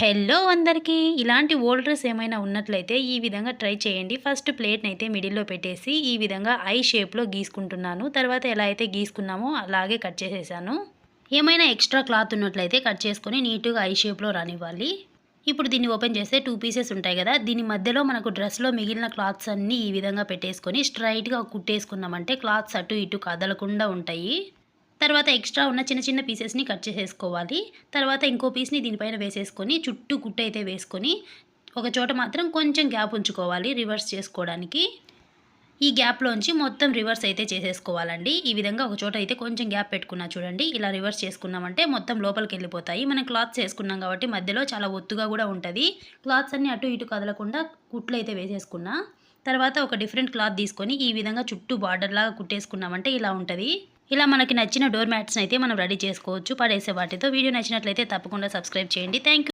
Hello అందరికీ. ఇలాంటి old dress ఏమైనా ఉన్నట్లయితే ఈ విధంగా ట్రై చేయండి. ఫస్ట్ ప్లేట్ని అయితే మిడిల్లో పెట్టేసి ఈ విధంగా ఐ షేప్లో గీసుకుంటున్నాను. తర్వాత ఎలా అయితే గీసుకున్నామో అలాగే కట్ చేసేసాను. ఏమైనా ఎక్స్ట్రా క్లాత్ ఉన్నట్లయితే కట్ చేసుకొని నీట్గా ఐ షేప్లో రానివ్వాలి. ఇప్పుడు దీన్ని ఓపెన్ చేస్తే టూ పీసెస్ ఉంటాయి కదా. దీని మధ్యలో మనకు డ్రెస్లో మిగిలిన క్లాత్స్ అన్నీ ఈ విధంగా పెట్టేసుకొని స్ట్రైట్గా కుట్టేసుకున్నామంటే క్లాత్స్ అటు ఇటు కదలకుండా ఉంటాయి. తర్వాత ఎక్స్ట్రా ఉన్న చిన్న చిన్న పీసెస్ని కట్ చేసేసుకోవాలి. తర్వాత ఇంకో పీస్ని దీనిపైన వేసేసుకొని చుట్టూ గుట్ట అయితే వేసుకొని ఒక చోట మాత్రం కొంచెం గ్యాప్ ఉంచుకోవాలి రివర్స్ చేసుకోవడానికి. ఈ గ్యాప్లోంచి మొత్తం రివర్స్ అయితే చేసేసుకోవాలండి. ఈ విధంగా ఒక చోట అయితే కొంచెం గ్యాప్ పెట్టుకున్నా చూడండి. ఇలా రివర్స్ చేసుకున్నామంటే మొత్తం లోపలికి వెళ్ళిపోతాయి. మనం క్లాత్స్ వేసుకున్నాం కాబట్టి మధ్యలో చాలా ఒత్తుగా కూడా ఉంటుంది. క్లాత్స్ అన్నీ అటు ఇటు కదలకుండా కుట్లు అయితే వేసేసుకున్నా. తర్వాత ఒక డిఫరెంట్ క్లాత్ తీసుకొని ఈ విధంగా చుట్టూ బార్డర్లాగా కుట్టేసుకున్నామంటే ఇలా ఉంటుంది. ఇలా మనకి నచ్చిన డోర్ మ్యాట్స్ని అయితే మనం రెడీ చేసుకోవచ్చు పడేసే వాటితో. వీడియో నచ్చినట్లయితే తప్పకుండా సబ్స్క్రైబ్ చేయండి. థ్యాంక్